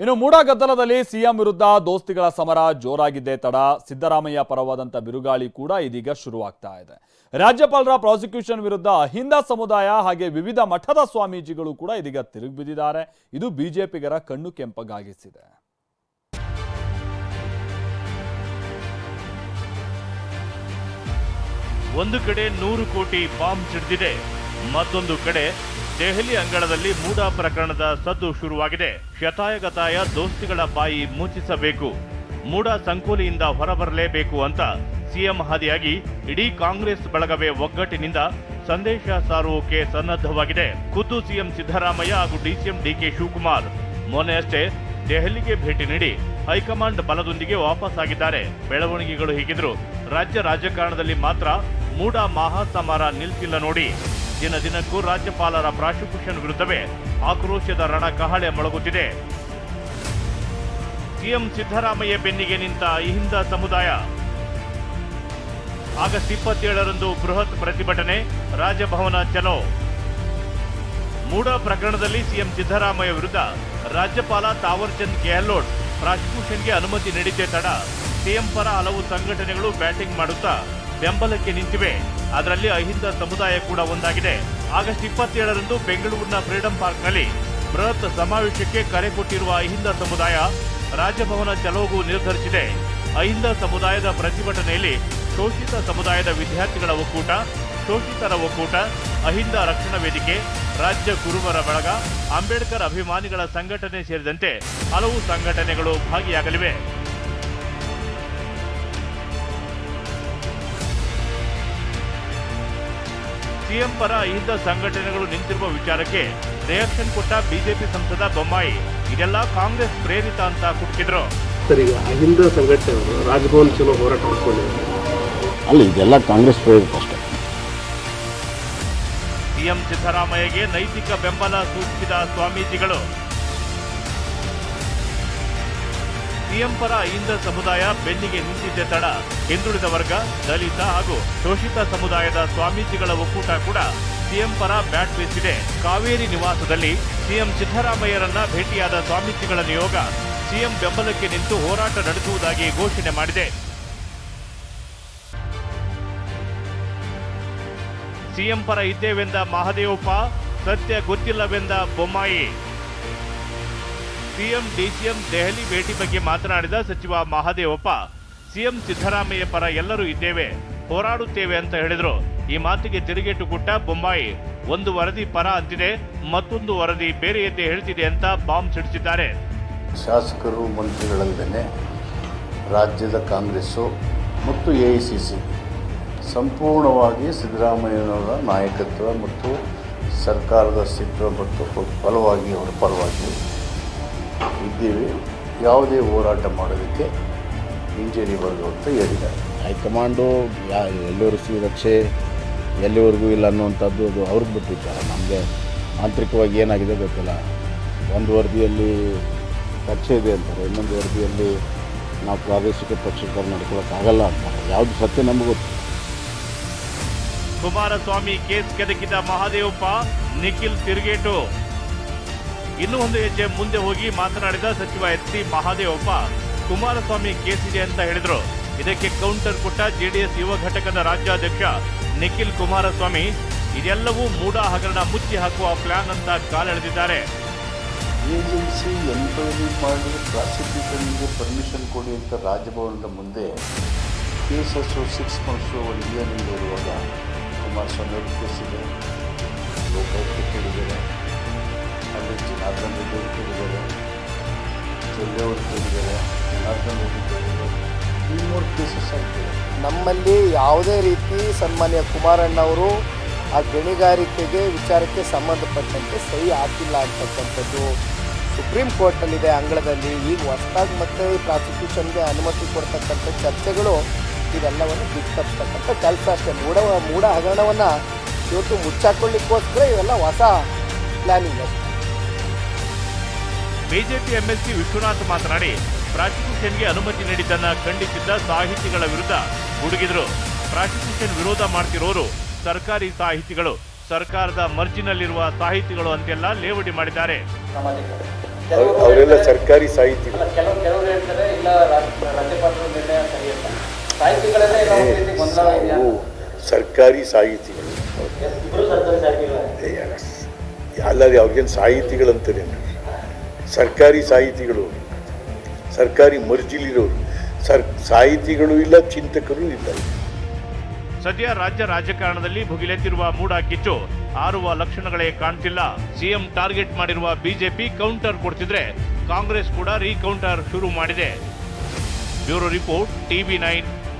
ಇನ್ನು ಮೂಡ ಗದ್ದಲದಲ್ಲಿ ಸಿಎಂ ವಿರುದ್ಧ ದೋಸ್ತಿಗಳ ಸಮರ ಜೋರಾಗಿದ್ದೇ ತಡ. ಸಿದ್ದರಾಮಯ್ಯ ಪರವಾದಂತ ಬಿರುಗಾಳಿ ಕೂಡ ಇದೀಗ ಶುರುವಾಗ್ತಾ ಇದೆ. ರಾಜ್ಯಪಾಲರ ಪ್ರಾಸಿಕ್ಯೂಷನ್ ವಿರುದ್ಧ ಅಹಿಂದ ಸಮುದಾಯ ಹಾಗೆ ವಿವಿಧ ಮಠದ ಸ್ವಾಮೀಜಿಗಳು ಕೂಡ ಇದೀಗ ತಿರುಗಿ ಬಿದ್ದಿದ್ದಾರೆ ಇದು ಬಿಜೆಪಿಗರ ಕಣ್ಣು ಕೆಂಪಗಾಗಿಸಿದೆ. ಒಂದು ಕಡೆ ನೂರು ಕೋಟಿ ಬಾಂಬ್ ಸಿಡಿದಿದೆ ಮತ್ತೊಂದು ಕಡೆ ದೆಹಲಿ ಅಂಗಳದಲ್ಲಿ ಮೂಡ ಪ್ರಕರಣದ ಸದ್ದು ಶುರುವಾಗಿದೆ. ಶತಾಯಗತಾಯ ದೋಸ್ತಿಗಳ ಬಾಯಿ ಮುಚ್ಚಿಸಬೇಕು. ಮೂಡ ಸಂಕೋಲಿಯಿಂದ ಹೊರಬರಲೇಬೇಕು ಅಂತ ಸಿಎಂ ಹಾದಿಯಾಗಿ ಇಡೀ ಕಾಂಗ್ರೆಸ್ ಬಳಗವೇ ಒಗ್ಗಟ್ಟಿನಿಂದ ಸಂದೇಶ ಸಾರುವುಕೆ ಸನ್ನದ್ಧವಾಗಿದೆ. ಖುದ್ದು ಸಿಎಂ ಸಿದ್ದರಾಮಯ್ಯ ಹಾಗೂ ಡಿಸಿಎಂ ಡಿಕೆ ಶಿವಕುಮಾರ್ ಮೊನ್ನೆಯಷ್ಟೇ ದೆಹಲಿಗೆ ಭೇಟಿ ನೀಡಿ ಹೈಕಮಾಂಡ್ ಬಲದೊಂದಿಗೆ ವಾಪಸ್ ಆಗಿದ್ದಾರೆ. ಬೆಳವಣಿಗೆಗಳು ಹೀಗಿದ್ರು ರಾಜ್ಯ ರಾಜಕಾರಣದಲ್ಲಿ ಮಾತ್ರ ಮೂಡ ಮಹಾಸಮರ ನಿಲ್ತಿಲ್ಲ ನೋಡಿ. ದಿನ ದಿನಕ್ಕೂ ರಾಜ್ಯಪಾಲರ ಪ್ರಾಸಿಕ್ಯೂಷನ್ ವಿರುದ್ಧವೇ ಆಕ್ರೋಶದ ರಣ ಕಹಳೆ ಮೊಳಗುತ್ತಿದೆ. ಸಿಎಂ ಸಿದ್ದರಾಮಯ್ಯ ಬೆನ್ನಿಗೆ ನಿಂತ ಅಹಿಂದ ಸಮುದಾಯ. ಆಗಸ್ಟ್ ಇಪ್ಪತ್ತೇಳರಂದು ಬೃಹತ್ ಪ್ರತಿಭಟನೆ, ರಾಜಭವನ ಚಲೋ. ಮೂಡ ಪ್ರಕರಣದಲ್ಲಿ ಸಿಎಂ ಸಿದ್ದರಾಮಯ್ಯ ವಿರುದ್ಧ ರಾಜ್ಯಪಾಲ ತಾವರ್ಚಂದ್ ಗೆಹ್ಲೋಟ್ ಪ್ರಾಸಿಕ್ಯೂಷನ್ಗೆ ಅನುಮತಿ ನೀಡಿದ್ದೇ ತಡ. ಸಿಎಂ ಪರ ಹಲವು ಸಂಘಟನೆಗಳು ಬ್ಯಾಟಿಂಗ್ ಮಾಡುತ್ತಾ ಬೆಂಬಲಕ್ಕೆ ನಿಂತಿವೆ. ಅದರಲ್ಲಿ ಅಹಿಂದ ಸಮುದಾಯ ಕೂಡ ಒಂದಾಗಿದೆ. ಆಗಸ್ಟ್ ಇಪ್ಪತ್ತೇಳರಂದು ಬೆಂಗಳೂರಿನ ಫ್ರೀಡಂ ಪಾರ್ಕ್ನಲ್ಲಿ ಬೃಹತ್ ಸಮಾವೇಶಕ್ಕೆ ಕರೆ ಕೊಟ್ಟಿರುವ ಅಹಿಂದ ಸಮುದಾಯ ರಾಜಭವನ ಚಲೋಗೂ ನಿರ್ಧರಿಸಿದೆ. ಅಹಿಂದ ಸಮುದಾಯದ ಪ್ರತಿಭಟನೆಯಲ್ಲಿ ಶೋಷಿತ ಸಮುದಾಯದ ವಿದ್ಯಾರ್ಥಿಗಳ ಒಕ್ಕೂಟ, ಶೋಷಿತರ ಒಕ್ಕೂಟ, ಅಹಿಂದ ರಕ್ಷಣಾ ವೇದಿಕೆ, ರಾಜ್ಯ ಗುರುವರ ಬಳಗ, ಅಂಬೇಡ್ಕರ್ ಅಭಿಮಾನಿಗಳ ಸಂಘಟನೆ ಸೇರಿದಂತೆ ಹಲವು ಸಂಘಟನೆಗಳು ಭಾಗಿಯಾಗಲಿವೆ. ಸಿಎಂ ಪರ ಅಹಿಂದ ಸಂಘಟನೆಗಳು ನಿಂತಿರುವ ವಿಚಾರಕ್ಕೆ ರಿಯಾಕ್ಷನ್ ಕೊಟ್ಟ ಬಿಜೆಪಿ ಸಂಸದ ಬೊಮ್ಮಾಯಿ. ಇದೆಲ್ಲ ಕಾಂಗ್ರೆಸ್ ಪ್ರೇರಿತ ಅಂತ ಕುಟುಕಿದ್ರು. ಸರ್ ಈಗ ಅಹಿಂದ ಸಂಘಟನೆಯವರು ರಾಜಭವನ್ ಚಲೋ ಹೋರಾಟ ಮಾಡ್ಕೊಂಡಿದ್ದಾರೆ. ಅಲ್ಲ ಇದೆಲ್ಲ ಕಾಂಗ್ರೆಸ್ ಪ್ರೇರಿತ ಅಷ್ಟೇ. ಸಿಎಂ ಸಿದ್ದರಾಮಯ್ಯಗೆ ನೈತಿಕ ಬೆಂಬಲ ಸೂಚಿಸಿದ ಸ್ವಾಮೀಜಿಗಳು. ಸಿಎಂ ಪರ ಸಮುದಾಯ ಬೆನ್ನಿಗೆ ನಿಂತಿದ್ದ ತಡ. ಹಿಂದುಳಿದ ವರ್ಗ, ದಲಿತ ಹಾಗೂ ಶೋಷಿತ ಸಮುದಾಯದ ಸ್ವಾಮೀಜಿಗಳ ಒಕ್ಕೂಟ ಕೂಡ ಸಿಎಂ ಪರ ಬ್ಯಾಟ್ ಬೀಸಿದೆ. ಕಾವೇರಿ ನಿವಾಸದಲ್ಲಿ ಸಿಎಂ ಸಿದ್ದರಾಮಯ್ಯರನ್ನ ಭೇಟಿಯಾದ ಸ್ವಾಮೀಜಿಗಳ ನಿಯೋಗ ಸಿಎಂ ಬೆಂಬಲಕ್ಕೆ ನಿಂತು ಹೋರಾಟ ನಡೆಸುವುದಾಗಿ ಘೋಷಣೆ ಮಾಡಿದೆ. ಸಿಎಂ ಪರ ಇದ್ದೇವೆಂದ ಮಹದೇವಪ್ಪ, ಸತ್ಯ ಗೊತ್ತಿಲ್ಲವೆಂದ ಬೊಮ್ಮಾಯಿ. ಸಿಎಂ ಡಿಸಿಎಂ ದೆಹಲಿ ಭೇಟಿ ಬಗ್ಗೆ ಮಾತನಾಡಿದ ಸಚಿವ ಮಹಾದೇವಪ್ಪ, ಸಿಎಂ ಸಿದ್ದರಾಮಯ್ಯ ಪರ ಎಲ್ಲರೂ ಇದ್ದೇವೆ, ಹೋರಾಡುತ್ತೇವೆ ಅಂತ ಹೇಳಿದರು. ಈ ಮಾತಿಗೆ ತಿರುಗೇಟು ಕೊಟ್ಟ ಬೊಂಬಾಯಿ ಒಂದು ವರದಿ ಪರ ಅಂತಿದೆ, ಮತ್ತೊಂದು ವರದಿ ಬೇರೆಯದ್ದೇ ಹೇಳ್ತಿದೆ ಅಂತ ಬಾಂಬ್ ಸಿಡಿಸಿದ್ದಾರೆ. ಶಾಸಕರು ಮಂತ್ರಿಗಳಲ್ಲದೆ ರಾಜ್ಯದ ಕಾಂಗ್ರೆಸ್ಸು ಮತ್ತು ಎ ಸಂಪೂರ್ಣವಾಗಿ ಸಿದ್ದರಾಮಯ್ಯನವರ ನಾಯಕತ್ವ ಮತ್ತು ಸರ್ಕಾರದ ಅಸ್ತಿತ್ವ ಮತ್ತು ಫಲವಾಗಿ ಅವರ ಪರವಾಗಿ ಇದ್ದೀವಿ. ಯಾವುದೇ ಹೋರಾಟ ಮಾಡೋದಕ್ಕೆ ಹಿಂಜರಿಬಾರ್ದು ಅಂತ ಹೇಳಿದ್ದಾರೆ. ಹೈಕಮಾಂಡು ಯಾ ಎಲ್ಲಿವರೆಗೂ ಸುರಕ್ಷೆ ಎಲ್ಲಿವರೆಗೂ ಇಲ್ಲ ಅನ್ನುವಂಥದ್ದು ಅದು ಅವ್ರಿಗೆ ಬಿಟ್ಟಿದ್ದಾರೆ ವಿಚಾರ. ನಮಗೆ ಆಂತರಿಕವಾಗಿ ಏನಾಗಿದೆ ಗೊತ್ತಿಲ್ಲ. ಒಂದು ವರದಿಯಲ್ಲಿ ರಕ್ಷೆ ಇದೆ ಅಂತಾರೆ ಇನ್ನೊಂದು ವರದಿಯಲ್ಲಿ ನಾವು ಪ್ರಾದೇಶಿಕ ಪಕ್ಷಕಾರ ನಡ್ಕೊಳ್ಳೋಕ್ಕಾಗಲ್ಲ ಅಂತಾರೆ. ಯಾವುದು ಸತ್ಯ ನಮಗೆ ಗೊತ್ತು. ಕುಮಾರಸ್ವಾಮಿ ಕೇಸ್ ಕೆದಕಿದ ಮಹಾದೇವಪ್ಪ ನಿಖಿಲ್ ತಿರುಗೇಟು. ಇನ್ನೂ ಒಂದು ಹೆಜ್ಜೆ ಮುಂದೆ ಹೋಗಿ ಮಾತನಾಡಿದ ಸಚಿವ ಎಚ್ ಸಿ ಮಹಾದೇವಪ್ಪ, ಕುಮಾರಸ್ವಾಮಿ ಕೇಸಿದೆ ಅಂತ ಹೇಳಿದ್ರು. ಇದಕ್ಕೆ ಕೌಂಟರ್ ಕೊಟ್ಟ ಜೆಡಿಎಸ್ ಯುವ ಘಟಕದ ರಾಜ್ಯಾಧ್ಯಕ್ಷ ನಿಖಿಲ್ ಕುಮಾರಸ್ವಾಮಿ, ಇದೆಲ್ಲವೂ ಮೂಡ ಹಗರಣ ಮುಚ್ಚಿ ಹಾಕುವ ಪ್ಲಾನ್ ಅಂತ ಕಾಲೆಳೆದಿದ್ದಾರೆ ಏಜೆನ್ಸಿ ಎನ್ಕ್ವೈರಿ ಮಾಡಿ ಪ್ರಾಸಿಕ್ಯೂಟರ್ಗೆ ಪರ್ಮಿಷನ್ ಕೊಡಿ ಅಂತ ರಾಜಭವನದ ಮುಂದೆ ಕೇಸಸ್ಸು ಸಿಕ್ಸ್ ಮಂತ್ಸು ಒಂದು ಇಯರ್ ಇರುವಾಗ ಕುಮಾರಸ್ವಾಮಿ ಅವರು ಕೇಸಿದೆ ಲೋಕಾಯುಕ್ತ ಕೇಳಿದ್ದಾರೆ. ಜನಾರ್ದನ್ ಈ ಮೂರು ಕೇಸಸ್ ನಮ್ಮಲ್ಲಿ ಯಾವುದೇ ರೀತಿ ಸನ್ಮಾನ್ಯ ಕುಮಾರಣ್ಣವರು ಆ ಗಣಿಗಾರಿಕೆಗೆ ವಿಚಾರಕ್ಕೆ ಸಂಬಂಧಪಟ್ಟಂತೆ ಸಹಿ ಹಾಕಿಲ್ಲ ಅಂತಕ್ಕಂಥದ್ದು ಸುಪ್ರೀಂ ಕೋರ್ಟಲ್ಲಿದೆ ಅಂಗಳದಲ್ಲಿ. ಈಗ ಹೊಸದಾಗಿ ಮತ್ತೆ ಪ್ರಾಸಿಕ್ಯೂಷನ್ಗೆ ಅನುಮತಿ ಕೊಡ್ತಕ್ಕಂಥ ಚರ್ಚೆಗಳು ಇದೆಲ್ಲವನ್ನು ಬಿತ್ತರಿಸ್ತಕ್ಕಂಥ ಕೆಲಸ ಅಷ್ಟೇ. ಮೂಡ ಮೂಡ ಹಗರಣವನ್ನು ಇವತ್ತು ಮುಚ್ಚಾಕೊಳ್ಳಿಕ್ಕೋಸ್ಕರ ಇವೆಲ್ಲ ಹೊಸ ಪ್ಲಾನಿಂಗ್ ಅಷ್ಟೇ. ಬಿಜೆಪಿ ಎಂಎಸ್ಸಿ ವಿಶ್ವನಾಥ್ ಮಾತನಾಡಿ ಪ್ರಾಸಿಕ್ಯೂಷನ್ಗೆ ಅನುಮತಿ ನೀಡಿದ್ದನ್ನು ಖಂಡಿಸಿದ್ದ ಸಾಹಿತಿಗಳ ವಿರುದ್ಧ ಗುಡುಗಿದ್ರು. ಪ್ರಾಸಿಕ್ಯೂಷನ್ ವಿರೋಧ ಮಾಡ್ತಿರೋರು ಸರ್ಕಾರಿ ಸಾಹಿತಿಗಳು ಸರ್ಕಾರದ ಮರ್ಜಿನಲ್ಲಿರುವ ಸಾಹಿತಿಗಳು ಅಂತೆಲ್ಲ ಲೇವಡಿ ಮಾಡಿದ್ದಾರೆ. ಅವರೆಲ್ಲ ಸರ್ಕಾರಿ ಸಾಹಿತಿಗಳು. ಸರ್ಕಾರಿ ಸಾಹಿತಿಗಳೇ. ಅಲ್ಲದೆ ಅವ್ರಿಗೇನು ಸಾಹಿತಿಗಳಂತಾರೆ ಸರ್ಕಾರಿ ಸಾಹಿತಿಗಳು, ಸರ್ಕಾರಿ ಮರ್ಜಿಲಿರೋರು, ಸರ್, ಸಾಹಿತಿಗಳು ಇಲ್ಲ, ಚಿಂತಕರು ಇಲ್ಲ. ಸದ್ಯ ರಾಜ್ಯ ರಾಜಕಾರಣದಲ್ಲಿ ಭುಗಿಲೆದ್ದಿರುವ ಮೂಡ ಕಿಚ್ಚು ಆರುವ ಲಕ್ಷಣಗಳೇ ಕಾಣ್ತಿಲ್ಲ. ಸಿಎಂ ಟಾರ್ಗೆಟ್ ಮಾಡಿರುವ ಬಿಜೆಪಿ ಕೌಂಟರ್ ಕೊಡ್ತಿದ್ರೆ ಕಾಂಗ್ರೆಸ್ ಕೂಡ ರೀಕೌಂಟರ್ ಶುರು ಮಾಡಿದೆ. Bureau report, TV nine.